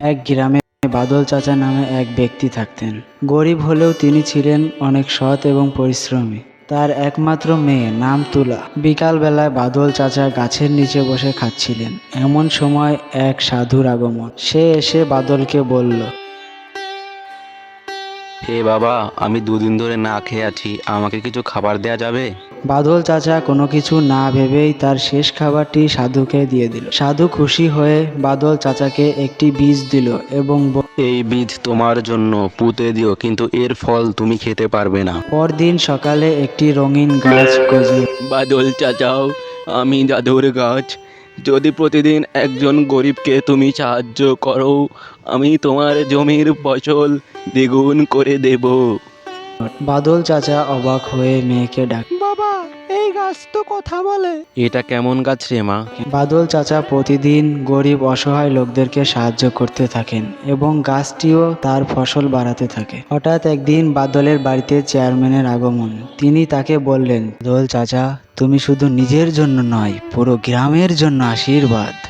এক গ্রামে বাদল চাচা নামে এক ব্যক্তি থাকতেন। গরিব হলেও তিনি ছিলেন অনেক সৎ এবং পরিশ্রমী। তার একমাত্র মেয়ে নাম তুলা। বিকালবেলায় বাদল চাচা গাছের নিচে বসে খাচ্ছিলেন। এমন সময় এক সাধুর আগমন। সে এসে বাদলকে বলল, হে বাবা, আমি দুদিন ধরে না খেয়ে আছি। আমাকে কিছু খাবার দেয়া যাবে? বাদল চাচা কোনো কিছু না ভেবেই তার শেষ খাবারটি সাধুকে দিয়ে দিল। সাধু খুশি হয়ে বাদল চাচাকে একটি বীজ দিল এবং এই বীজ তোমার জন্য পুঁতে দিও কিন্তু এর ফল তুমি খেতে পারবে না। পরদিন সকালে একটি রঙিন গাছ গজিয়ে বাদল চাচাও আমি জাদুর গাছ। যদি প্রতিদিন একজন গরিবকে তুমি সাহায্য করো আমি তোমার জমির ফসল দ্বিগুণ করে দেব। বাদল চাচা অবাক হয়ে মেয়েকে ডাক বাবা এই গাছ তো কথা বলে। এটা কেমন গাছ রে মা? বাদল চাচা প্রতিদিন গরিব অসহায় লোকদেরকে সাহায্য করতে থাকেন এবং গাছটিও তার ফসল বাড়াতে থাকে। হঠাৎ একদিন বাদলের বাড়িতে চেয়ারম্যানের আগমন। তিনি তাকে বললেন দোল চাচা তুমি শুধু নিজের জন্য নয় পুরো গ্রামের জন্য আশীর্বাদ।